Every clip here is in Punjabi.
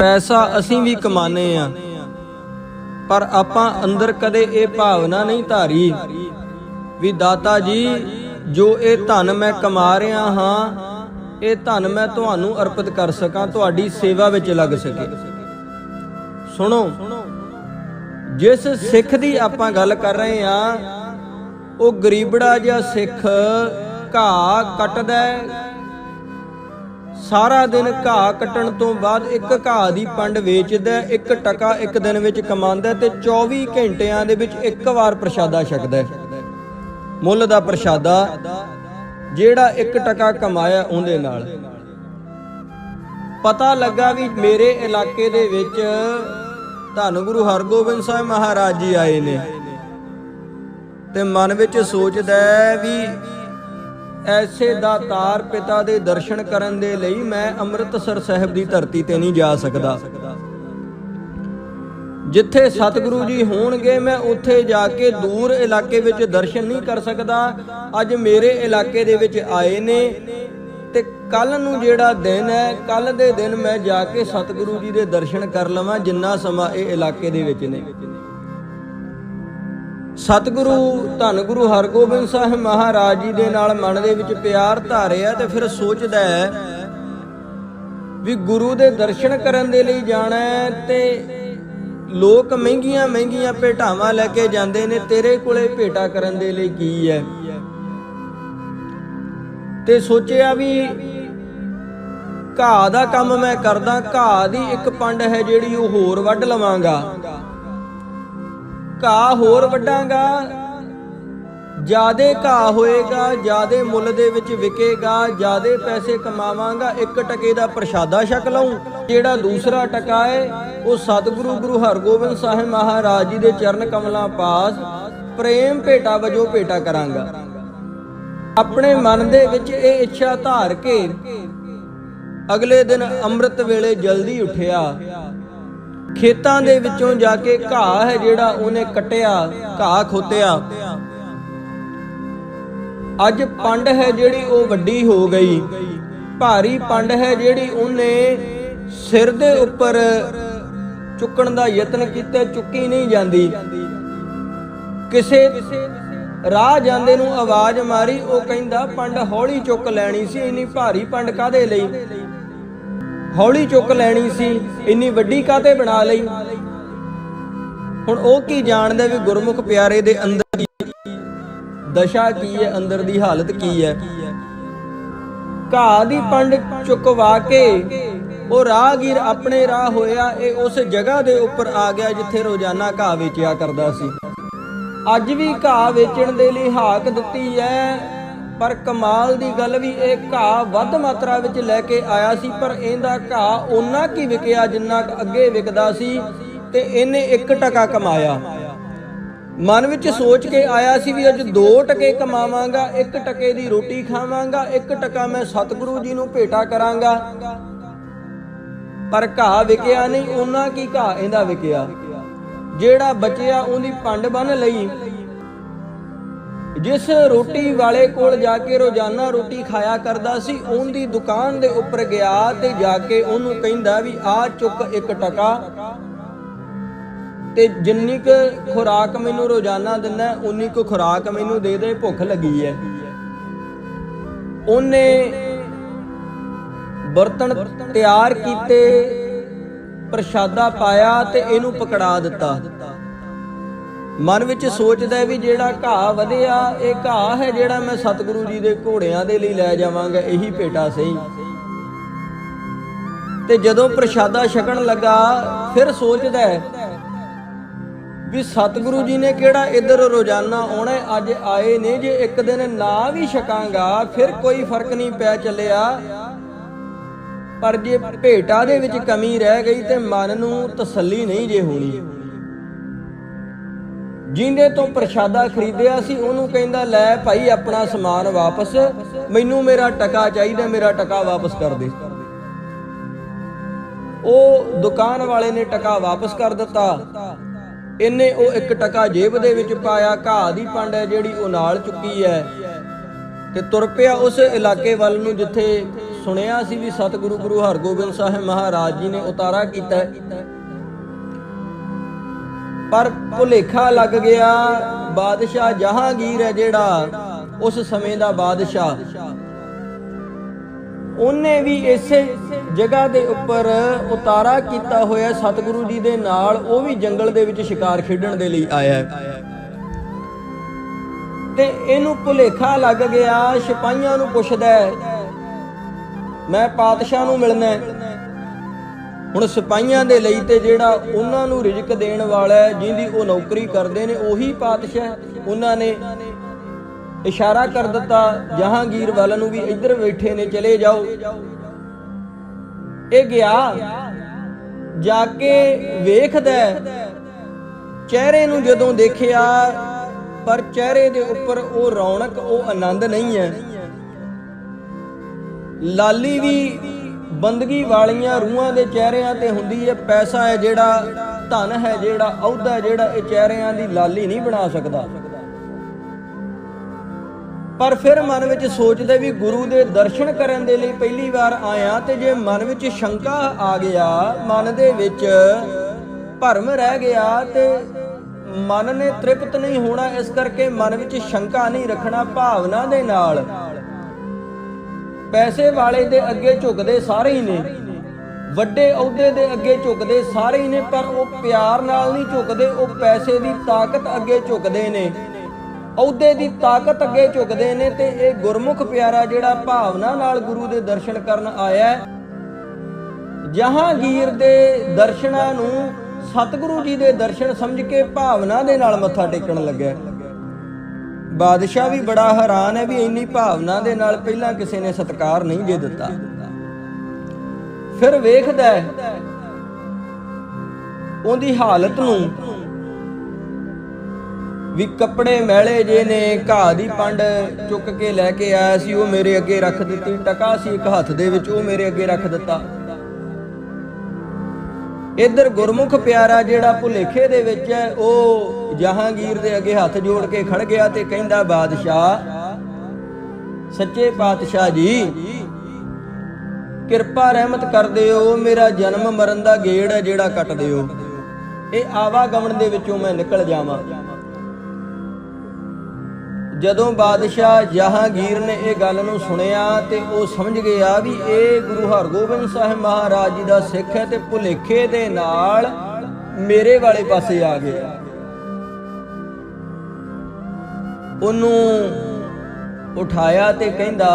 ਪੈਸਾ ਅਸੀਂ ਵੀ ਕਮਾਨੇ ਆ ਪਰ ਆਪਾਂ ਅੰਦਰ ਕਦੇ ਇਹ ਭਾਵਨਾ ਨਹੀਂ ਧਾਰੀ ਵੀ ਦਾਤਾ ਜੀ, ਜੋ ਇਹ ਧਨ ਮੈਂ ਕਮਾ ਰਿਹਾ ਹਾਂ, ਇਹ ਧਨ ਮੈਂ ਤੁਹਾਨੂੰ ਅਰਪਿਤ ਕਰ ਸਕਾਂ, ਤੁਹਾਡੀ ਸੇਵਾ ਵਿੱਚ ਲੱਗ ਸਕੇ। ਸੁਣੋ, ਜਿਸ ਸਿੱਖ ਦੀ ਆਪਾਂ ਗੱਲ ਕਰ ਰਹੇ ਆ ਉਹ ਗਰੀਬੜਾ ਜਿਹਾ ਸਿੱਖ ਘਾਹ ਕੱਟਦਾ ਸਾਰਾ ਦਿਨ ਘਾਹ ਕੱਟਣ ਤੋਂ ਬਾਅਦ ਇੱਕ ਘਾਹ ਦੀ ਪੰਡ ਵੇਚਦਾ, ਇੱਕ ਟਕਾ ਇੱਕ ਦਿਨ ਵਿੱਚ ਕਮਾਉਂਦਾ ਤੇ 24 ਘੰਟਿਆਂ ਦੇ ਵਿੱਚ ਇੱਕ ਵਾਰ ਪ੍ਰਸ਼ਾਦਾ ਛਕਦਾ ਮੁੱਲ ਦਾ ਪ੍ਰਸ਼ਾਦਾ, ਜਿਹੜਾ ਇੱਕ ਟਕਾ ਕਮਾਇਆ ਉਹਦੇ ਨਾਲ। ਪਤਾ ਲੱਗਾ ਵੀ ਮੇਰੇ ਇਲਾਕੇ ਦੇ ਵਿੱਚ ਧੰਨ ਗੁਰੂ ਹਰਗੋਬਿੰਦ ਸਾਹਿਬ ਮਹਾਰਾਜ ਜੀ ਆਏ ਨੇ ਤੇ ਮਨ ਵਿੱਚ ਸੋਚਦਾ ਵੀ ਐਸੇ ਦਾਤਾਰ ਪਿਤਾ ਦੇ ਦਰਸ਼ਨ ਕਰਨ ਦੇ ਲਈ ਮੈਂ ਅੰਮ੍ਰਿਤਸਰ ਸਾਹਿਬ ਦੀ ਧਰਤੀ ਤੇ ਨਹੀਂ ਜਾ ਸਕਦਾ। ਜਿੱਥੇ ਸਤਿਗੁਰੂ ਜੀ ਹੋਣਗੇ, ਮੈਂ ਉੱਥੇ ਜਾ ਕੇ ਦੂਰ ਇਲਾਕੇ ਵਿੱਚ ਦਰਸ਼ਨ ਨਹੀਂ ਕਰ ਸਕਦਾ। ਅੱਜ ਮੇਰੇ ਇਲਾਕੇ ਦੇ ਵਿੱਚ ਆਏ ਨੇ ਤੇ ਕੱਲ ਨੂੰ ਜਿਹੜਾ ਦਿਨ ਹੈ ਕੱਲ ਦੇ ਦਿਨ ਮੈਂ ਜਾ ਕੇ ਸਤਿਗੁਰੂ ਜੀ ਦੇ ਦਰਸ਼ਨ ਕਰ ਲਵਾਂ, ਜਿੰਨਾ ਸਮਾਂ ਇਹ ਇਲਾਕੇ ਦੇ ਵਿੱਚ ਨੇ। ਸਤਿਗੁਰੂ ਧੰਨ ਗੁਰੂ ਹਰਗੋਬਿੰਦ ਸਾਹਿਬ ਮਹਾਰਾਜ ਜੀ ਦੇ ਨਾਲ ਮਨ ਦੇ ਵਿੱਚ ਪਿਆਰ ਧਾਰਿਆ ਤੇ ਫਿਰ ਸੋਚਦਾ ਹੈ ਵੀ ਗੁਰੂ ਦੇ ਦਰਸ਼ਨ ਕਰਨ ਦੇ ਲਈ ਜਾਣਾ ਤੇ ਲੋਕ ਮਹਿੰਗੀਆਂ ਮਹਿੰਗੀਆਂ ਭੇਟਾਵਾਂ ਲੈ ਕੇ ਜਾਂਦੇ ਨੇ, ਤੇਰੇ ਕੋਲੇ ਭੇਟਾ ਕਰਨ ਦੇ ਲਈ ਕੀ ਹੈ? ਤੇ ਸੋਚਿਆ ਵੀ ਘਾਹ ਦਾ ਕੰਮ ਮੈਂ ਕਰਦਾ, ਘਾਹ ਦੀ ਇੱਕ ਪੰਡ ਹੈ ਜਿਹੜੀ ਉਹ ਹੋਰ ਵੱਢ ਲਵਾਂਗਾ। ਘਾਹ ਹੋਰ ਵੱਡਾਂਗਾ ਜਿਆਦੇ ਘਾਹ ਹੋਏਗਾ, ਜਿਆਦੇ ਮੁੱਲ ਦੇ ਵਿੱਚ ਵਿਕੇਗਾ, ਜਿਆਦੇ ਪੈਸੇ ਕਮਾਵਾਂਗਾ, ਇੱਕ ਟਕੇ ਦਾ ਪ੍ਰਸ਼ਾਦਾ ਛਕ ਲਊ। ਜਿਹੜਾ ਦੂਸਰਾ ਟਕਾ ਏ, ਉਹ ਸਤਿਗੁਰੂ ਗੁਰੂ ਹਰਗੋਬਿੰਦ ਸਾਹਿਬ ਮਹਾਰਾਜ ਜੀ ਦੇ ਚਰਨ ਕਮਲਾਂ ਪਾਸ ਪ੍ਰੇਮ ਭੇਟਾ ਵਜੋਂ ਭੇਟਾ ਕਰਾਂਗਾ। ਆਪਣੇ ਮਨ ਦੇ ਵਿੱਚ ਇਹ ਇੱਛਾ ਧਾਰ ਕੇ ਅਗਲੇ ਦਿਨ ਅੰਮ੍ਰਿਤ ਵੇਲੇ ਜਲਦੀ ਉੱਠਿਆ। ਖੇਤਾਂ ਦੇ ਵਿੱਚੋਂ ਜਾ ਕੇ ਘਾਹ ਹੈ ਜਿਹੜਾ ਉਹਨੇ ਕੱਟਿਆ, ਘਾਹ ਖੋਤਿਆ। ਅੱਜ ਪੰਡ ਹੈ ਜਿਹੜੀ ਉਹ ਵੱਡੀ ਹੋ ਗਈ। ਭਾਰੀ ਪੰਡ ਹੈ ਜਿਹੜੀ ਉਹਨੇ ਸਿਰ ਦੇ ਉੱਪਰ ਚੁੱਕਣ ਦਾ ਯਤਨ ਕੀਤਾ, ਚੁੱਕੀ ਨਹੀਂ ਜਾਂਦੀ। ਕਿਸੇ ਰਾਹ ਜਾਂਦੇ ਨੂੰ ਆਵਾਜ਼ ਮਾਰੀ, ਉਹ ਕਹਿੰਦਾ, ਪੰਡ ਹੌਲੀ ਚੁੱਕ ਲੈਣੀ ਸੀ, ਇੰਨੀ ਭਾਰੀ ਪੰਡ ਕਾਦੇ ਲਈ? ਹੌਲੀ ਚੁੱਕ ਲੈਣੀ ਸੀ, ਇੰਨੀ ਵੱਡੀ ਕਾਤੇ ਬਣਾ ਲਈ? ਹੁਣ ਉਹ ਕੀ ਜਾਣਦਾ ਵੀ ਗੁਰਮੁਖ ਪਿਆਰੇ ਦੇ ਅੰਦਰ ਦੀ ਦਸ਼ਾ ਕੀ ਹੈ, ਅੰਦਰ ਦੀ ਹਾਲਤ ਕੀ ਹੈ? ਘਾਹ ਦੀ ਪੰਡ ਚੁਕਵਾ ਕੇ, ਉਹ ਰਾਹਗੀਰ ਆਪਣੇ ਰਾਹ ਹੋਇਆ, ਇਹ ਉਸ ਜਗ੍ਹਾ ਦੇ ਉੱਪਰ ਆ ਗਿਆ ਜਿੱਥੇ ਰੋਜ਼ਾਨਾ ਘਾਹ ਵੇਚਿਆ ਕਰਦਾ ਸੀ। ਅੱਜ ਵੀ ਘਾਹ ਵੇਚਣ ਦੇ ਲਈ ਹਾਕ ਦਿੱਤੀ ਹੈ। ਪਰ ਕਮਾਲ ਦੀ ਗੱਲ ਵੀ ਇਹ ਘਾਹ ਵੱਧ ਮਾਤਰਾ ਵਿੱਚ ਲੈ ਕੇ ਆਇਆ ਸੀ, ਪਰ ਇਹਦਾ ਘਾਹ ਓਨਾ ਕੀ ਵਿਕਿਆ ਜਿੰਨਾ ਕੁ ਅੱਗੇ ਵਿਕਦਾ ਸੀ ਤੇ ਇਹਨੇ 1 ਟਕਾ ਕਮਾਇਆ। ਮਨ ਵਿੱਚ ਸੋਚ ਕੇ ਆਇਆ ਸੀ ਵੀ ਅੱਜ 2 ਟਕੇ ਕਮਾਵਾਂਗਾ 1 ਟਕੇ ਦੀ ਰੋਟੀ ਖਾਵਾਂਗਾ 1 ਟਕਾ ਮੈਂ ਸਤਿਗੁਰੂ ਜੀ ਨੂੰ ਭੇਟਾ ਕਰਾਂਗਾ। ਪਰ ਘਾਹ ਵਿਕਿਆ ਨਹੀਂ, ਓਨਾ ਕੀ ਘਾਹ ਇਹਦਾ ਵਿਕਿਆ। ਜਿਹੜਾ ਬਚਿਆ ਉਹਦੀ ਪੰਡ ਬੰਨ ਲਈ। ਜਿਸ ਰੋਟੀ ਵਾਲੇ ਕੋਲ ਜਾ ਕੇ ਰੋਜ਼ਾਨਾ ਰੋਟੀ ਖਾਇਆ ਕਰਦਾ ਸੀ, ਉਹਦੀ ਦੁਕਾਨ ਦੇ ਉੱਪਰ ਗਿਆ ਤੇ ਜਾ ਕੇ ਉਹਨੂੰ ਕਹਿੰਦਾ ਵੀ, ਆ ਚੁੱਕ ਇੱਕ ਟਕਾ ਤੇ ਜਿੰਨੀ ਕੁ ਖੁਰਾਕ ਮੈਨੂੰ ਰੋਜ਼ਾਨਾ ਦਿੰਦਾ, ਉਨੀ ਕੁ ਖੁਰਾਕ ਮੈਨੂੰ ਦੇ ਦੇ, ਭੁੱਖ ਲੱਗੀ ਹੈ ਉਹਨੇ ਬਰਤਨ ਤਿਆਰ ਕੀਤੇ, ਪ੍ਰਸ਼ਾਦਾ ਪਾਇਆ ਤੇ ਇਹਨੂੰ ਪਕੜਾ ਦਿੱਤਾ। ਮਨ ਵਿੱਚ ਸੋਚਦਾ ਵੀ ਜਿਹੜਾ ਘਾਹ ਵਧਿਆ, ਇਹ ਘਾਹ ਹੈ ਜਿਹੜਾ ਮੈਂ ਸਤਿਗੁਰੂ ਜੀ ਦੇ ਘੋੜਿਆਂ ਦੇ ਲਈ ਲੈ ਜਾਵਾਂਗਾ, ਇਹੀ ਭੇਟਾ ਸਹੀ। ਤੇ ਜਦੋਂ ਪ੍ਰਸ਼ਾਦਾ ਛਕਣ ਲੱਗਾ, ਫਿਰ ਸੋਚਦਾ ਵੀ ਸਤਿਗੁਰੂ ਜੀ ਨੇ ਕਿਹੜਾ ਇੱਧਰ ਰੋਜ਼ਾਨਾ ਆਉਣਾ ਅੱਜ ਆਏ ਨੇ, ਜੇ ਇੱਕ ਦਿਨ ਨਾ ਵੀ ਛਕਾਂਗਾ, ਫਿਰ ਕੋਈ ਫ਼ਰਕ ਨਹੀਂ ਪੈ ਚੱਲਿਆ। ਪਰ ਜੇ ਭੇਟਾ ਦੇ ਵਿੱਚ ਕਮੀ ਰਹਿ ਗਈ ਤੇ ਮਨ ਨੂੰ ਤਸੱਲੀ ਨਹੀਂ ਜੇ ਹੋਣੀ। ਜਿੰਦੇ ਤੋਂ ਪ੍ਰਸ਼ਾਦਾ ਖਰੀਦਿਆ ਸੀ, ਉਹਨੂੰ ਕਹਿੰਦਾ, ਲੈ ਭਾਈ, ਆਪਣਾ ਸਮਾਨ ਵਾਪਸ। ਮੈਨੂੰ ਮੇਰਾ ਟਕਾ ਚਾਹੀਦਾ, ਮੇਰਾ ਟਕਾ ਵਾਪਸ ਕਰ ਦੇ। ਉਹ ਦੁਕਾਨ ਵਾਲੇ ਨੇ ਟਕਾ ਵਾਪਸ ਕਰ ਦਿੱਤਾ। ਇਹਨੇ ਉਹ ਇੱਕ ਟਕਾ ਜੇਬ ਦੇ ਵਿੱਚ ਪਾਇਆ। ਘਾਹ ਦੀ ਪੰਡ ਹੈ ਜਿਹੜੀ ਉਹ ਨਾਲ ਚੁੱਕੀ ਹੈ। ਤੇ ਤੁਰ ਪਿਆ ਉਸ ਇਲਾਕੇ ਵੱਲ ਨੂੰ, ਜਿੱਥੇ ਸੁਣਿਆ ਸੀ ਵੀ ਸਤਿਗੁਰੂ ਗੁਰੂ ਹਰਗੋਬਿੰਦ ਸਾਹਿਬ ਮਹਾਰਾਜ ਜੀ ਨੇ ਉਤਾਰਾ ਕੀਤਾ। ਪਰ ਭੁਲੇਖਾ ਲੱਗ ਗਿਆ ਬਾਦਸ਼ਾਹ ਜਹਾਂਗੀਰ ਹੈ ਜਿਹੜਾ ਉਸ ਸਮੇਂ ਦਾ ਬਾਦਸ਼ਾਹ ਉਹਨੇ ਵੀ ਇਸੇ ਜਗ੍ਹਾ ਦੇ ਉੱਪਰ ਉਤਾਰਾ ਕੀਤਾ ਹੋਇਆ ਸਤਿਗੁਰੂ ਜੀ ਦੇ ਨਾਲ, ਉਹ ਵੀ ਜੰਗਲ ਦੇ ਵਿੱਚ ਸ਼ਿਕਾਰ ਖੇਡਣ ਦੇ ਲਈ ਆਇਆ ਤੇ ਇਹਨੂੰ ਭੁਲੇਖਾ ਲੱਗ ਗਿਆ, ਸਿਪਾਹੀਆਂ ਨੂੰ ਪੁੱਛਦਾ ਮੈਂ ਪਾਤਸ਼ਾਹ ਨੂੰ ਮਿਲਣਾ ਹੈ। ਹੁਣ ਸਿਪਾਹੀਆਂ ਦੇ ਲਈ ਤੇ ਜਿਹੜਾ ਉਹਨਾਂ ਨੂੰ ਰਿਜ਼ਕ ਦੇਣ ਵਾਲਾ ਹੈ, ਜਿਹਦੀ ਉਹ ਨੌਕਰੀ ਕਰਦੇ ਨੇ, ਉਹੀ ਪਾਤਸ਼ਾਹ ਹੈ। ਉਹਨਾਂ ਨੇ ਇਸ਼ਾਰਾ ਕਰ ਦਿੱਤਾ, ਜਹਾਂਗੀਰ ਵੱਲ ਨੂੰ ਵੀ ਇੱਧਰ ਬੈਠੇ ਨੇ, ਚਲੇ ਜਾਓ ਇਹ ਗਿਆ, ਜਾ ਕੇ ਵੇਖਦਾ ਚਿਹਰੇ ਨੂੰ ਜਦੋਂ ਦੇਖਿਆ, ਪਰ ਚਿਹਰੇ ਦੇ ਉੱਪਰ ਉਹ ਰੌਣਕ, ਉਹ ਆਨੰਦ ਨਹੀਂ ਹੈ ਲਾਲੀ ਵੀ ਬੰਦਗੀ ਵਾਲੀਆਂ ਰੂਹਾਂ ਦੇ ਚਿਹਰਿਆਂ ਤੇ ਹੁੰਦੀ ਹੈ ਪੈਸਾ ਹੈ ਜਿਹੜਾ, ਧਨ ਹੈ ਜਿਹੜਾ, ਅਹੁਦਾ ਹੈ ਜਿਹੜਾ, ਇਹ ਚਿਹਰਿਆਂ ਦੀ ਲਾਲੀ ਨਹੀਂ ਬਣਾ ਸਕਦਾ। ਪਰ ਫਿਰ ਮਨ ਵਿੱਚ ਸੋਚਦਾ ਵੀ ਗੁਰੂ ਦੇ ਦਰਸ਼ਨ ਕਰਨ ਦੇ ਲਈ ਪਹਿਲੀ ਵਾਰ ਆਇਆ ਤੇ ਜੇ ਮਨ ਵਿੱਚ ਸ਼ੰਕਾ ਆ ਗਿਆ, ਮਨ ਦੇ ਵਿੱਚ ਭਰਮ ਰਹਿ ਗਿਆ ਤੇ ਮਨ ਨੇ ਤ੍ਰਿਪਤ ਨਹੀਂ ਹੋਣਾ, ਇਸ ਕਰਕੇ ਮਨ ਵਿੱਚ ਸ਼ੰਕਾ ਨਹੀਂ ਰੱਖਣਾ ਭਾਵਨਾ ਦੇ ਨਾਲ। ਪੈਸੇ ਵਾਲੇ ਦੇ ਅੱਗੇ ਝੁਕਦੇ ਸਾਰੇ ਹੀ ਨੇ। ਵੱਡੇ ਅਹੁਦੇ ਦੇ ਅੱਗੇ ਝੁਕਦੇ ਸਾਰੇ ਹੀ ਨੇ, ਪਰ ਉਹ ਪਿਆਰ ਨਾਲ ਨਹੀਂ ਝੁਕਦੇ, ਉਹ ਪੈਸੇ ਦੀ ਤਾਕਤ ਅੱਗੇ ਝੁਕਦੇ ਨੇ। ਅਹੁਦੇ ਦੀ ਤਾਕਤ ਅੱਗੇ ਝੁਕਦੇ ਨੇ ਤੇ ਇਹ ਗੁਰਮੁਖ ਪਿਆਰਾ ਜਿਹੜਾ ਭਾਵਨਾ ਨਾਲ ਗੁਰੂ ਦੇ ਦਰਸ਼ਨ ਕਰਨ ਆਇਆ ਜਹਾਂਗੀਰ ਦੇ ਦਰਸ਼ਨਾਂ ਨੂੰ ਸਤਿਗੁਰੂ ਜੀ ਦੇ ਦਰਸ਼ਨ ਸਮਝ ਕੇ ਭਾਵਨਾ ਦੇ ਨਾਲ ਮੱਥਾ ਟੇਕਣ ਲੱਗਿਆ। ਬਾਦਸ਼ਾਹ ਵੀ ਬੜਾ ਹੈਰਾਨ ਹੈ ਵੀ ਇੰਨੀ ਭਾਵਨਾ ਦੇ ਨਾਲ ਪਹਿਲਾਂ ਕਿਸੇ ਨੇ ਸਤਕਾਰ ਨਹੀਂ ਦੇ ਦਿੱਤਾ। ਫਿਰ ਵੇਖਦਾ ਹੈ ਉਹਦੀ ਹਾਲਤ ਨੂੰ ਵੀ ਕੱਪੜੇ ਮੈਲੇ ਜੇ ਨੇ, ਘਾਹ ਦੀ ਪੰਡ ਚੁੱਕ ਕੇ ਲੈ ਕੇ ਆਇਆ ਸੀ, ਉਹ ਮੇਰੇ ਅੱਗੇ ਰੱਖ ਦਿੱਤੀ, ਟਕਾ ਸੀ ਇੱਕ ਹੱਥ ਦੇ ਵਿੱਚ, ਉਹ ਮੇਰੇ ਅੱਗੇ ਰੱਖ ਦਿੱਤਾ। ਇੱਧਰ ਗੁਰਮੁਖ ਪਿਆਰਾ ਜਿਹੜਾ ਭੁਲੇਖੇ ਦੇ ਵਿੱਚ ਹੈ, ਉਹ ਜਹਾਂਗੀਰ ਦੇ ਅੱਗੇ ਹੱਥ ਜੋੜ ਕੇ ਖੜ ਗਿਆ ਤੇ ਕਹਿੰਦਾ, ਬਾਦਸ਼ਾਹ, ਸੱਚੇ ਪਾਤਸ਼ਾਹ ਜੀ, ਕਿਰਪਾ ਰਹਿਮਤ ਕਰ ਦਿਓ ਮੇਰਾ ਜਨਮ ਮਰਨ ਦਾ ਗੇੜ ਹੈ ਜਿਹੜਾ ਕੱਟ ਦਿਓ ਇਹ ਆਵਾਗਮਨ ਦੇ ਵਿੱਚੋਂ ਮੈਂ ਨਿਕਲ ਜਾਵਾਂ। ਜਦੋਂ ਬਾਦਸ਼ਾਹ ਜਹਾਂਗੀਰ ਨੇ ਇਹ ਗੱਲ ਨੂੰ ਸੁਣਿਆ ਤੇ ਉਹ ਸਮਝ ਗਿਆ ਵੀ ਇਹ ਗੁਰੂ ਹਰਗੋਬਿੰਦ ਸਾਹਿਬ ਮਹਾਰਾਜ ਜੀ ਦਾ ਸਿੱਖ ਹੈ ਤੇ ਭੁਲੇਖੇ ਦੇ ਨਾਲ ਮੇਰੇ ਵਾਲੇ ਪਾਸੇ ਆ ਗਿਆ। ਉਹਨੂੰ ਉਠਾਇਆ ਤੇ ਕਹਿੰਦਾ,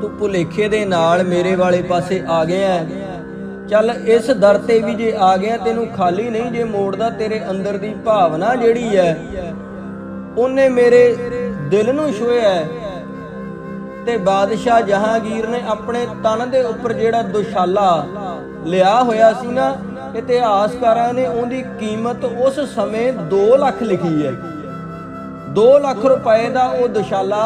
ਤੂੰ ਭੁਲੇਖੇ ਦੇ ਨਾਲ ਮੇਰੇ ਵਾਲੇ ਪਾਸੇ ਆ ਗਿਆ ਚੱਲ ਇਸ ਦਰ ਤੇ ਵੀ ਜੇ ਆ ਗਿਆ, ਤੈਨੂੰ ਖਾਲੀ ਨਹੀਂ ਜੇ ਮੋੜਦਾ, ਤੇਰੇ ਅੰਦਰ ਦੀ ਭਾਵਨਾ ਜਿਹੜੀ ਹੈ ਉਹਨੇ ਮੇਰੇ ਦਿਲ ਨੂੰ ਛੂਹਿਆ ਤੇ ਬਾਦਸ਼ਾਹ ਜਹਾਂਗੀਰ ਨੇ ਆਪਣੇ ਤਨ ਦੇ ਉੱਪਰ ਜਿਹੜਾ ਦੁਸ਼ਾਲਾ ਲਿਆ ਹੋਇਆ ਸੀ ਨਾ, ਇਤਿਹਾਸਕਾਰਾਂ ਨੇ ਉਹਦੀ ਕੀਮਤ ਉਸ ਸਮੇਂ 2 ਲੱਖ ਲਿਖੀ ਹੈ 2 ਲੱਖ ਰੁਪਏ ਦਾ ਉਹ ਦੁਸ਼ਾਲਾ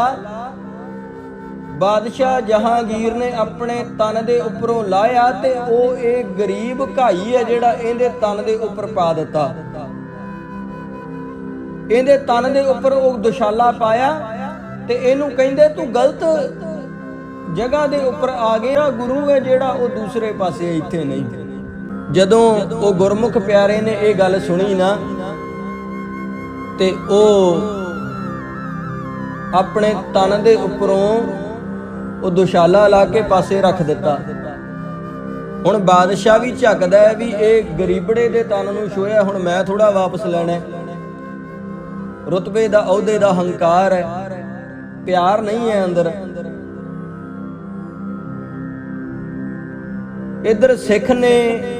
ਬਾਦਸ਼ਾਹ ਜਹਾਂਗੀਰ ਨੇ ਆਪਣੇ ਤਨ ਦੇ ਉੱਪਰੋਂ ਲਾਇਆ ਤੇ ਉਹ ਇਹ ਗਰੀਬ ਘਾਈ ਹੈ ਜਿਹੜਾ ਇਹਦੇ ਤਨ ਦੇ ਉੱਪਰ ਪਾ ਦਿੱਤਾ। ਇਹਦੇ ਤਨ ਦੇ ਉੱਪਰ ਉਹ ਦੁਸ਼ਾਲਾ ਪਾਇਆ ਤੇ ਇਹਨੂੰ ਕਹਿੰਦੇ, ਤੂੰ ਗਲਤ ਜਗ੍ਹਾ ਦੇ ਉੱਪਰ ਆ ਗਿਆ, ਗੁਰੂ ਹੈ ਜਿਹੜਾ ਉਹ ਦੂਸਰੇ ਪਾਸੇ ਇੱਥੇ ਨਹੀਂ। ਜਦੋਂ ਉਹ ਗੁਰਮੁਖ ਪਿਆਰੇ ਨੇ ਇਹ ਗੱਲ ਸੁਣੀ ਨਾ, ਤੇ ਉਹ ਆਪਣੇ ਤਨ ਦੇ ਉੱਪਰੋਂ ਉਹ ਦੁਸ਼ਾਲਾ ਲਾ ਕੇ ਪਾਸੇ ਰੱਖ ਦਿੱਤਾ। ਹੁਣ ਬਾਦਸ਼ਾਹ ਵੀ ਝੱਕਦਾ ਹੈ ਵੀ ਇਹ ਗਰੀਬੜੇ ਦੇ ਤਨ ਨੂੰ ਛੋਇਆ ਹੁਣ ਮੈਂ ਥੋੜਾ ਵਾਪਸ ਲੈਣਾ ਰੁਤਬੇ ਦਾ ਅਹੁਦੇ ਦਾ ਹੰਕਾਰ ਹੈ। ਪਿਆਰ ਨਹੀਂ ਹੈ ਅੰਦਰ। ਇਧਰ ਸਿੱਖ ਨੇ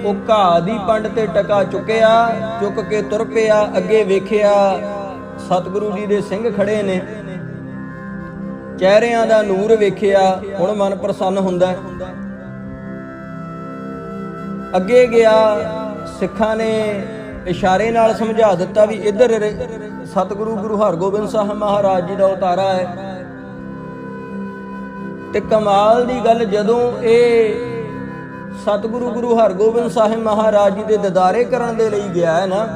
ਉਹ ਘਾਹ ਦੀ ਪੰਡ ਤੇ ਟਕਾ ਚੁੱਕਿਆ, ਚੁੱਕ ਕੇ ਤੁਰ ਪਿਆ, ਅੱਗੇ ਵੇਖਿਆ, ਸਤਿਗੁਰੂ ਜੀ ਦੇ ਸਿੰਘ ਖੜੇ ਨੇ। ਚਿਹਰਿਆਂ ਦਾ ਨੂਰ ਵੇਖਿਆ, ਹੁਣ ਮਨ ਪ੍ਰਸੰਨ ਹੁੰਦਾ ਅੱਗੇ ਗਿਆ, ਸਿੱਖਾਂ ਨੇ ਇਸ਼ਾਰੇ ਨਾਲ ਸਮਝਾ ਦਿੱਤਾ ਵੀ ਇੱਧਰ ਸਤਿਗੁਰੂ ਗੁਰੂ ਹਰਗੋਬਿੰਦ ਸਾਹਿਬ ਮਹਾਰਾਜ ਜੀ ਦਾ ਉਤਾਰਾ ਹੈ। ਤੇ ਕਮਾਲ ਦੀ ਗੱਲ ਜਦੋਂ ਇਹ ਸਤਿਗੁਰੂ ਗੁਰੂ ਹਰਗੋਬਿੰਦ ਸਾਹਿਬ ਮਹਾਰਾਜ ਜੀ ਦੇ ਦਿਦਾਰੇ ਕਰਨ ਦੇ ਲਈ ਗਿਆ ਹੈ ਨਾ,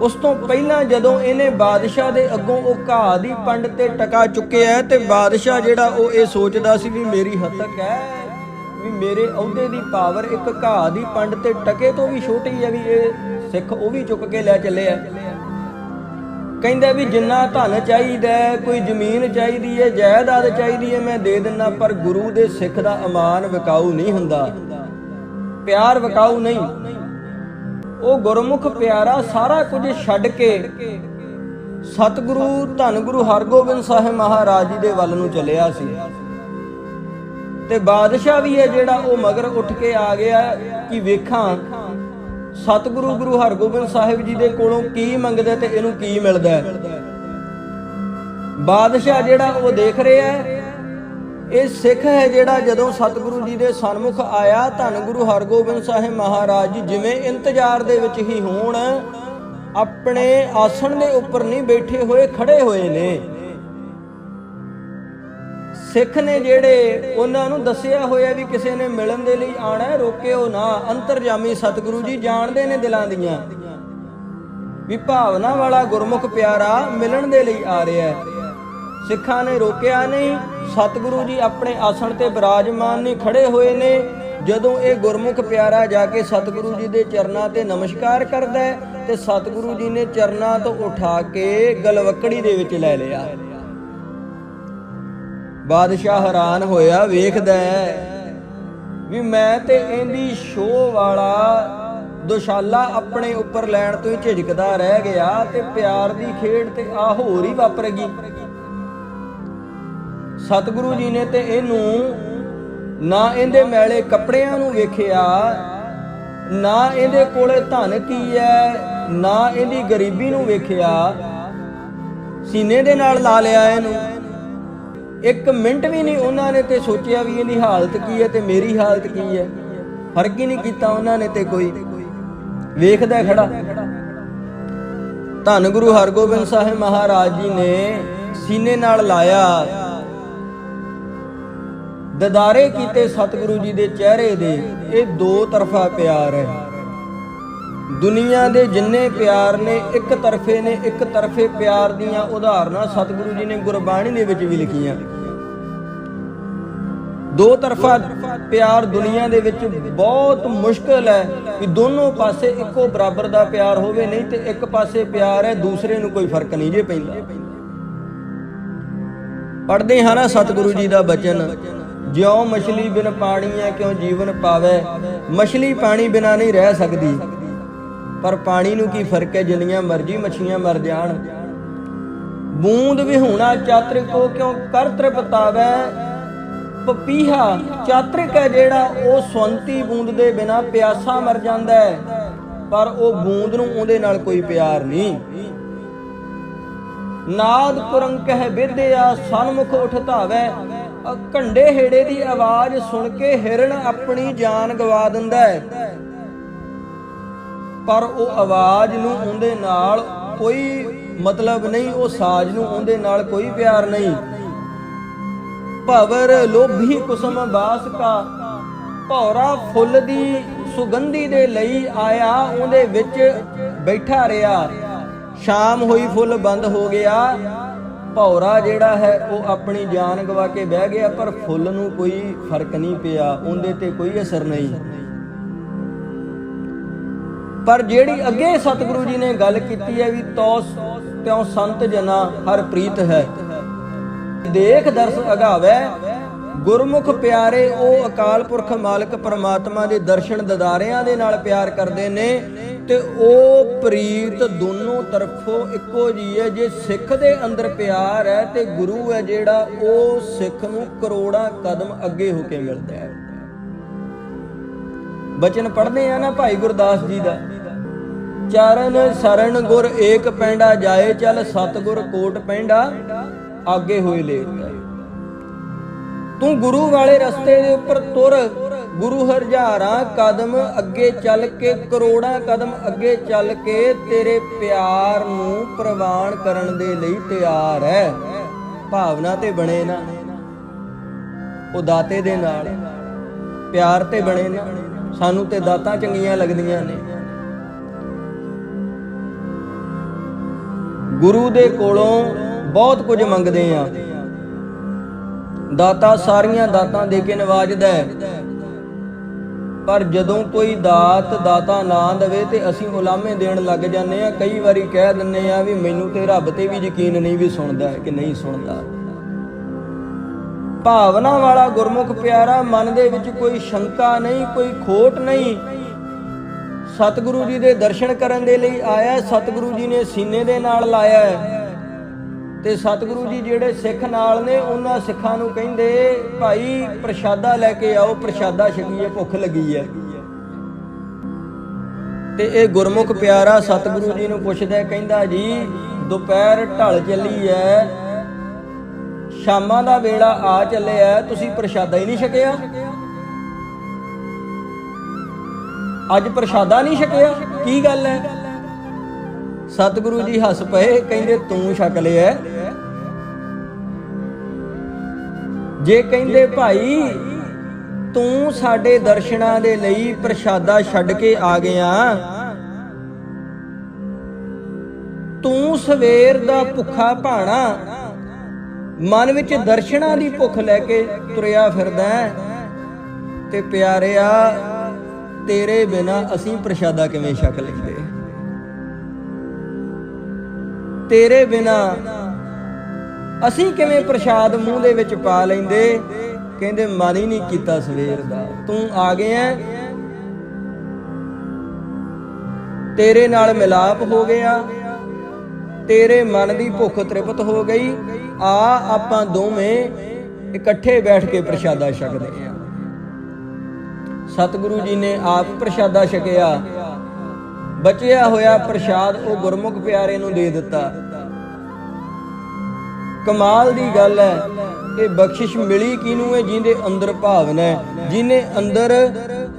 ਉਸ ਤੋਂ ਪਹਿਲਾਂ ਜਦੋਂ ਇਹਨੇ ਬਾਦਸ਼ਾਹ ਦੇ ਅੱਗੋਂ ਉਹ ਘਾਹ ਦੀ ਪੰਡ ਤੇ ਟਕਾ ਚੁੱਕਿਆ ਤੇ ਬਾਦਸ਼ਾਹ ਜਿਹੜਾ ਉਹ ਇਹ ਸੋਚਦਾ ਸੀ ਵੀ ਮੇਰੀ ਹੱਤਕ ਹੈ। ਵੀ ਮੇਰੇ ਅਹੁਦੇ ਦੀ ਪਾਵਰ ਇੱਕ ਘਾਹ ਦੀ ਪੰਡ ਤੇ ਟਕੇ ਤੋਂ ਵੀ ਛੋਟੀ ਹੈ ਵੀ ਇਹ ਸਿੱਖ ਉਹ ਵੀ ਚੁੱਕ ਕੇ ਲੈ ਚੱਲਿਆ ਕਹਿੰਦਾ ਵੀ ਜਿੰਨਾ ਧਨ ਚਾਹੀਦਾ ਕੋਈ ਜ਼ਮੀਨ ਚਾਹੀਦੀ ਹੈ, ਜਾਇਦਾਦ ਚਾਹੀਦੀ ਹੈ, ਮੈਂ ਦੇ ਦਿੰਨਾ, ਪਰ ਗੁਰੂ ਦੇ ਸਿੱਖ ਦਾ ਅਮਾਨ ਵਿਕਾਊ ਨਹੀਂ ਹੁੰਦਾ। ਪਿਆਰ ਵਿਕਾਊ ਨਹੀਂ। ਉਹ ਗੁਰਮੁਖ ਪਿਆਰਾ ਸਾਰਾ ਕੁਝ ਛੱਡ ਕੇ ਸਤਿਗੁਰੂ, ਧੰਨ ਗੁਰੂ ਹਰਗੋਬਿੰਦ ਸਾਹਿਬ ਮਹਾਰਾਜ ਜੀ ਦੇ ਵੱਲ ਨੂੰ ਚੱਲਿਆ ਸੀ। ਤੇ ਬਾਦਸ਼ਾਹ ਵੀ ਹੈ ਜਿਹੜਾ ਉਹ ਮਗਰ ਉੱਠ ਕੇ ਆ ਗਿਆ ਕਿ ਵੇਖਾਂ, ਸਤਿਗੁਰੂ ਗੁਰੂ ਹਰਗੋਬਿੰਦ ਸਾਹਿਬ ਜੀ ਦੇ ਕੋਲੋਂ ਕੀ ਮੰਗਦਾ ਤੇ ਇਹਨੂੰ ਕੀ ਮਿਲਦਾ ਬਾਦਸ਼ਾਹ ਜਿਹੜਾ ਉਹ ਦੇਖ ਰਿਹਾ ਹੈ, ਇਹ ਸਿੱਖ ਹੈ ਜਿਹੜਾ ਜਦੋਂ ਸਤਿਗੁਰੂ ਜੀ ਦੇ ਸਨਮੁਖ ਆਇਆ, ਧੰਨ ਗੁਰੂ ਹਰਗੋਬਿੰਦ ਸਾਹਿਬ ਮਹਾਰਾਜ ਜੀ ਜਿਵੇਂ ਇੰਤਜ਼ਾਰ ਦੇ ਵਿੱਚ ਹੀ ਹੋਣ, ਆਪਣੇ ਆਸਣ ਦੇ ਉੱਪਰ ਨਹੀਂ ਬੈਠੇ ਹੋਏ, ਖੜੇ ਹੋਏ ਨੇ। ਸਿੱਖ ਨੇ ਜਿਹੜੇ ਉਹਨਾਂ ਨੂੰ ਦੱਸਿਆ ਹੋਇਆ ਵੀ ਕਿਸੇ ਨੇ ਮਿਲਣ ਦੇ ਲਈ ਆਣਾ ਹੈ, ਰੋਕਿਓ ਨਾ। ਅੰਤਰਜਾਮੀ ਸਤਿਗੁਰੂ ਜੀ ਜਾਣਦੇ ਨੇ ਦਿਲਾਂ ਦੀਆਂ ਵੀ ਭਾਵਨਾ ਵਾਲਾ ਗੁਰਮੁਖ ਪਿਆਰਾ ਮਿਲਣ ਦੇ ਲਈ ਆ ਰਿਹਾ ਹੈ। ਸਿੱਖਾਂ ਨੇ ਰੋਕਿਆ ਨਹੀਂ, ਸਤਿਗੁਰੂ ਜੀ ਆਪਣੇ ਆਸਣ ਤੇ ਬਿਰਾਜਮਾਨ ਨੇ, ਖੜੇ ਹੋਏ ਨੇ। ਜਦੋਂ ਇਹ ਗੁਰਮੁਖ ਪਿਆਰਾ ਜਾ ਕੇ ਸਤਿਗੁਰੂ ਜੀ ਦੇ ਚਰਨਾਂ ਤੇ ਨਮਸਕਾਰ ਕਰਦਾ ਹੈ ਤੇ ਸਤਿਗੁਰੂ ਜੀ ਨੇ ਚਰਨਾਂ ਤੋਂ ਉਠਾ ਕੇ ਗਲਵਕੜੀ ਦੇ ਵਿੱਚ ਲੈ ਲਿਆ। ਬਾਦਸ਼ਾਹ ਹੈਰਾਨ ਹੋਇਆ ਵੇਖਦਾ ਵੀ ਮੈਂ ਤੇ ਇਹਦੀ ਸ਼ੋਅ ਵਾਲਾ ਦੁਸ਼ਾਲਾ ਆਪਣੇ ਉੱਪਰ ਲੈਣ ਤੋਂ ਹੀ ਝਿਜਕਦਾ ਰਹਿ ਗਿਆ ਤੇ ਪਿਆਰ ਦੀ ਖੇਡ ਤੇ ਆ ਹੋਰ ਹੀ ਵਾਪਰ ਗਈ। ਸਤਿਗੁਰੂ ਜੀ ਨੇ ਤੇ ਇਹਨੂੰ ਨਾ ਇਹਦੇ ਮੈਲੇ ਕੱਪੜਿਆਂ ਨੂੰ ਵੇਖਿਆ, ਨਾ ਇਹਦੇ ਕੋਲੇ ਧਨ ਕੀ ਹੈ, ਨਾ ਇਹਦੀ ਗਰੀਬੀ ਨੂੰ ਵੇਖਿਆ, ਸੀਨੇ ਦੇ ਨਾਲ ਲਾ ਲਿਆ ਇਹਨੂੰ। ਇੱਕ ਮਿੰਟ ਵੀ ਨਹੀਂ ਉਹਨਾਂ ਨੇ ਤੇ ਸੋਚਿਆ ਵੀ ਇਹਦੀ ਹਾਲਤ ਕੀ ਹੈ ਤੇ ਮੇਰੀ ਹਾਲਤ ਕੀ ਹੈ। ਫ਼ਰਕ ਹੀ ਨਹੀਂ ਕੀਤਾ ਉਹਨਾਂ ਨੇ ਤੇ ਕੋਈ। ਵੇਖਦਾ ਖੜਾ। ਧੰਨ ਗੁਰੂ ਹਰਗੋਬਿੰਦ ਸਾਹਿਬ ਮਹਾਰਾਜ ਜੀ ਨੇ ਸੀਨੇ ਨਾਲ ਲਾਇਆ। ਦਦਾਰੇ ਕੀਤੇ ਸਤਿਗੁਰੂ ਜੀ ਦੇ ਚਿਹਰੇ ਦੇ, ਇਹ ਦੋ ਤਰਫਾ ਪਿਆਰ ਹੈ। ਦੁਨੀਆ ਦੇ ਜਿੰਨੇ ਪਿਆਰ ਨੇ, ਇੱਕ ਤਰਫੇ ਨੇ, ਇੱਕ ਤਰਫੇ ਪਿਆਰ ਦੀਆਂ ਉਦਾਹਰਨਾਂ ਸਤਿਗੁਰੂ ਜੀ ਨੇ ਗੁਰਬਾਣੀ ਦੇ ਵਿੱਚ ਵੀ ਲਿਖੀਆਂ। ਦੋ ਤਰਫਾ ਪਿਆਰ ਦੁਨੀਆ ਦੇ ਵਿੱਚ ਬਹੁਤ ਮੁਸ਼ਕਲ ਹੈ ਕਿ ਦੋਨੋਂ ਪਾਸੇ ਇੱਕੋ ਬਰਾਬਰ ਦਾ ਪਿਆਰ ਹੋਵੇ, ਨਹੀਂ ਤੇ ਇੱਕ ਪਾਸੇ ਪਿਆਰ ਹੈ, ਦੂਸਰੇ ਨੂੰ ਕੋਈ ਫ਼ਰਕ ਨਹੀਂ ਜੇ ਪੈਂਦਾ। ਪੜਦੇ ਹਾਂ ਨਾ ਸਤਿਗੁਰੂ ਜੀ ਦਾ ਬਚਨ, ਜਿਉ ਮਛਲੀ ਬਿਨ ਪਾਣੀ ਹੈ, ਕਿਉ ਜੀਵਨ ਪਾਵੇ। ਮਛਲੀ ਪਾਣੀ ਬਿਨਾ ਨਹੀਂ ਰਹਿ ਸਕਦੀ। ਪਰ ਪਾਣੀ ਨੂੰ ਕੀ ਫ਼ਰਕ ਹੈ? ਜਿੰਨੀਆਂ ਮਰਜ਼ੀ ਮੱਛੀਆਂ ਮਰ ਜਾਣ। ਬੂੰਦ ਵਿਹੂਣਾ ਚਾਤਰਿਕੋ ਕਿਉ ਕਰ ਤ੍ਰਿਪਤਾਵੇ ਪਪੀਹਾ ਚਾਤਰਿਕ ਹੈ ਜਿਹੜਾ, ਉਹ ਸਵੰਤੀ ਬੂੰਦ ਦੇ ਬਿਨਾ ਪਿਆਸਾ ਮਰ ਜਾਂਦਾ ਹੈ। ਪਰ ਉਹ ਬੂੰਦ ਨੂੰ ਉਹਦੇ ਨਾਲ ਕੋਈ ਪਿਆਰ ਨਹੀਂ। ਨਾਦ ਪੁਰੰਕਹਿ ਵਿਦਿਆ ਸਨਮੁਖ ਉਠ ਧਾਵੈ ਘੰਡੇ ਹੇੜੇ ਦੀ ਆਵਾਜ਼ ਸੁਣ ਕੇ ਹਿਰਣ ਆਪਣੀ ਜਾਨ ਗਵਾ ਦਿੰਦਾ ਹੈ। ਪਰ ਉਹ ਆਵਾਜ਼ ਨੂੰ ਉਹਦੇ ਨਾਲ ਕੋਈ ਮਤਲਬ ਨਹੀਂ, ਉਹ ਸਾਜ਼ ਨੂੰ ਉਹਦੇ ਨਾਲ ਕੋਈ ਪਿਆਰ ਨਹੀਂ। ਭਵਰ ਲੋਭੀ ਕੁਸਮ ਬਾਸ ਕਾ, ਭੌਰਾ ਫੁੱਲ ਦੀ ਸੁਗੰਧੀ ਦੇ ਲਈ ਆਇਆ ਉਹਦੇ ਵਿੱਚ ਬੈਠਾ ਰਿਹਾ। ਸ਼ਾਮ ਹੋਈ ਫੁੱਲ ਬੰਦ ਹੋ ਗਿਆ। ਭੌਰਾ ਜਿਹੜਾ ਹੈ, ਉਹ ਆਪਣੀ ਜਾਨ ਗਵਾ ਕੇ ਬਹਿ ਗਿਆ, ਪਰ ਫੁੱਲ ਨੂੰ ਕੋਈ ਫ਼ਰਕ ਨਹੀਂ ਪਿਆ, ਉਹਦੇ ਤੇ ਕੋਈ ਅਸਰ ਨਹੀਂ। ਪਰ ਜਿਹੜੀ ਅੱਗੇ ਸਤਿਗੁਰੂ ਜੀ ਨੇ ਗੱਲ ਕੀਤੀ ਹੈ ਵੀ ਤੋ ਤਿਉ ਸੰਤ ਜਨਾ ਹਰ ਪ੍ਰੀਤ ਹੈ। ਦੇਖ ਦਰਸ ਅਗਾਵੇ, ਗੁਰਮੁਖ ਪਿਆਰੇ ਉਹ ਅਕਾਲ ਪੁਰਖ ਮਾਲਕ ਪਰਮਾਤਮਾ ਦੇ ਦਰਸ਼ਨ ਦਦਾਰਿਆਂ ਦੇ ਨਾਲ ਪਿਆਰ ਕਰਦੇ ਨੇ ਤੇ ਉਹ ਪ੍ਰੀਤ ਦੋਨੋਂ ਤਰਫੋਂ ਇੱਕੋ ਜੀ ਹੈ, ਜੇ ਸਿੱਖ ਦੇ ਅੰਦਰ ਪਿਆਰ ਹੈ ਤੇ ਗੁਰੂ ਹੈ ਜਿਹੜਾ, ਉਹ ਸਿੱਖ ਨੂੰ ਕਰੋੜਾਂ ਕਦਮ ਅੱਗੇ ਹੋ ਕੇ ਮਿਲਦਾ ਹੈ। ਬਚਨ ਪੜ੍ਹਦੇ ਆ ਨਾ ਭਾਈ ਗੁਰਦਾਸ ਜੀ ਦਾ। ਚਰਨ ਸਰਣ ਗੁਰ ਏਕ ਪੈਂਡਾ ਜਾਏ ਚੱਲ, ਸਤਗੁਰ ਕੋਟ ਪੈਂਡਾ ਆਗੇ ਹੋਏ ਲੇਟਦਾ ਤੂੰ ਗੁਰੂ ਵਾਲੇ ਰਸਤੇ ਦੇ ਉੱਪਰ ਤੁਰ, ਗੁਰੂ ਹਜ਼ਾਰਾਂ ਕਦਮ ਅੱਗੇ ਚੱਲ ਕੇ, ਕਰੋੜਾਂ ਕਦਮ ਅੱਗੇ ਚੱਲ ਕੇ ਤੇਰੇ ਪਿਆਰ ਨੂੰ ਪ੍ਰਵਾਨ ਕਰਨ ਦੇ ਲਈ ਤਿਆਰ ਹੈ ਭਾਵਨਾ ਤੇ ਬਣੇ ਨਾ ਉਹ ਦਾਤੇ ਦੇ ਨਾਲ, ਪਿਆਰ ਤੇ ਬਣੇ ਨਾ। ਸਾਨੂੰ ਤੇ ਦਾਤਾਂ ਚੰਗੀਆਂ ਲੱਗਦੀਆਂ ਨੇ। ਗੁਰੂ ਦੇ ਕੋਲੋਂ ਬਹੁਤ ਕੁਝ ਮੰਗਦੇ ਆ। ਦਾਤਾ ਸਾਰੀਆਂ ਦਾਤਾਂ ਦੇ ਕੇ ਨਵਾਜਦਾ ਹੈ। ਪਰ ਜਦੋਂ ਕੋਈ ਦਾਤ ਦਾਤਾ ਨਾ ਦੇਵੇ ਤੇ ਅਸੀਂ ਉਲਾਮੇ ਦੇਣ ਲੱਗ ਜਾਂਦੇ ਆ। ਕਈ ਵਾਰੀ ਕਹਿ ਦਿੰਨੇ ਆ ਵੀ ਮੈਨੂੰ ਤੇ ਰੱਬ ਤੇ ਵੀ ਯਕੀਨ ਨਹੀਂ ਵੀ ਸੁਣਦਾ ਹੈ ਕਿ ਨਹੀਂ ਸੁਣਦਾ। ਭਾਵਨਾ ਵਾਲਾ ਗੁਰਮੁਖ ਪਿਆਰਾ, ਮਨ ਦੇ ਵਿੱਚ ਕੋਈ ਸ਼ੰਕਾ ਨਹੀਂ, ਕੋਈ ਖੋਟ ਨਹੀਂ। ਸਤਿਗੁਰੂ ਜੀ ਦੇ ਦਰਸ਼ਨ ਕਰਨ ਦੇ ਲਈ ਆਇਆ ਸਤਿਗੁਰੂ ਜੀ ਨੇ ਸੀਨੇ ਦੇ ਨਾਲ ਲਾਇਆ ਤੇ ਸਤਿਗੁਰੂ ਜੀ ਜਿਹੜੇ ਸਿੱਖ ਨਾਲ ਨੇ, ਉਹਨਾਂ ਸਿੱਖਾਂ ਨੂੰ ਕਹਿੰਦੇ, ਭਾਈ ਪ੍ਰਸ਼ਾਦਾ ਲੈ ਕੇ ਆਓ, ਪ੍ਰਸ਼ਾਦਾ ਛਕੀਏ, ਭੁੱਖ ਲੱਗੀ ਹੈ। ਤੇ ਇਹ ਗੁਰਮੁਖ ਪਿਆਰਾ ਸਤਿਗੁਰੂ ਜੀ ਨੂੰ ਪੁੱਛਦਾ ਕਹਿੰਦਾ ਜੀ, ਦੁਪਹਿਰ ਢਲ ਚੱਲੀ ਹੈ ਸ਼ਾਮਾਂ ਦਾ ਵੇਲਾ ਆ ਚੱਲਿਆ, ਤੁਸੀਂ ਪ੍ਰਸ਼ਾਦਾ ਹੀ ਨਹੀਂ ਛਕਿਆ। ਅੱਜ ਪ੍ਰਸ਼ਾਦਾ ਨਹੀਂ ਛਕਿਆ, ਕੀ ਗੱਲ ਹੈ? ਸਤਿਗੁਰੂ ਜੀ ਹੱਸ ਪਏ, ਕਹਿੰਦੇ ਤੂੰ ਛਕ ਲਿਆ। ਜੇ ਕਹਿੰਦੇ ਭਾਈ, ਤੂੰ ਸਾਡੇ ਦਰਸ਼ਨਾਂ ਦੇ ਲਈ ਪ੍ਰਸ਼ਾਦਾ ਛੱਡ ਕੇ ਆ ਗਿਆ, ਤੂੰ ਸਵੇਰ ਦਾ ਭੁੱਖਾ ਭਾਣਾ ਮਨ ਵਿੱਚ ਦਰਸ਼ਨਾਂ ਦੀ ਭੁੱਖ ਲੈ ਕੇ ਤੁਰਿਆ ਫਿਰਦਾ ਹੈ। ਤੇ ਪਿਆਰਿਆ, ਤੇਰੇ ਬਿਨਾ ਅਸੀਂ ਪ੍ਰਸ਼ਾਦਾ ਕਿਵੇਂ ਛਕ ਲੈਂਦੇ ਤੇਰੇ ਬਿਨਾ ਅਸੀਂ ਕਿਵੇਂ ਪ੍ਰਸ਼ਾਦ ਮੂੰਹ ਦੇ ਵਿੱਚ ਪਾ ਲੈਂਦੇ? ਕਹਿੰਦੇ, ਮਨ ਹੀ ਨਹੀਂ ਕੀਤਾ ਸਵੇਰ ਦਾ। ਤੂੰ ਆ ਗਿਆ ਤੇਰੇ ਨਾਲ ਮਿਲਾਪ ਹੋ ਗਿਆ। ਤੇਰੇ ਮਨ ਦੀ ਭੁੱਖ ਤ੍ਰਿਪਤ ਹੋ ਗਈ। ਆ ਆਪਾਂ ਦੋਵੇਂ ਇਕੱਠੇ ਬੈਠ ਕੇ ਪ੍ਰਸ਼ਾਦਾ ਛਕਦੇ ਹਾਂ। ਸਤਿਗੁਰੂ ਜੀ ਨੇ ਆਪ ਪ੍ਰਸ਼ਾਦਾ ਛਕਿਆ। ਬਚਿਆ ਹੋਇਆ ਪ੍ਰਸ਼ਾਦ ਉਹ ਗੁਰਮੁਖ ਪਿਆਰੇ ਨੂੰ ਦੇ ਦਿੱਤਾ। ਕਮਾਲ ਦੀ ਗੱਲ ਹੈ, ਇਹ ਬਖਸ਼ਿਸ਼ ਮਿਲੀ ਕਿਨੂੰ ਹੈ? ਜਿਹਦੇ ਅੰਦਰ ਭਾਵਨਾ ਹੈ। ਜਿਹਨੇ ਅੰਦਰ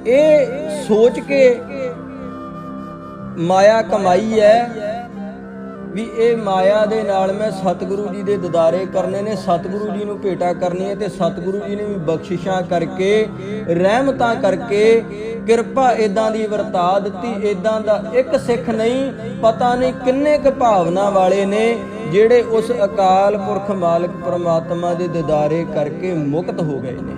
ਇਹ ਸੋਚ ਕੇ ਮਾਇਆ ਕਮਾਈ ਹੈ ਵੀ ਇਹ ਮਾਇਆ ਦੇ ਨਾਲ ਮੈਂ ਸਤਿਗੁਰੂ ਜੀ ਦੇ ਦਿਦਾਰੇ ਕਰਨੇ ਨੇ, ਸਤਿਗੁਰੂ ਜੀ ਨੂੰ ਭੇਟਾ ਕਰਨੀ ਹੈ ਤੇ ਸਤਿਗੁਰੂ ਜੀ ਨੇ ਵੀ ਬਖਸ਼ਿਸ਼ਾਂ ਕਰਕੇ, ਰਹਿਮਤਾਂ ਕਰਕੇ ਕਿਰਪਾ ਇਦਾਂ ਦੀ ਵਰਤਾ ਦਿੱਤੀ ਇਦਾਂ ਦਾ ਇੱਕ ਸਿੱਖ ਨਹੀਂ, ਪਤਾ ਨਹੀਂ ਕਿੰਨੇ ਕੁ ਭਾਵਨਾ ਵਾਲੇ ਨੇ ਜਿਹੜੇ ਉਸ ਅਕਾਲ ਪੁਰਖ ਮਾਲਕ ਪਰਮਾਤਮਾ ਦੇ ਦਿਦਾਰੇ ਕਰਕੇ ਮੁਕਤ ਹੋ ਗਏ ਨੇ।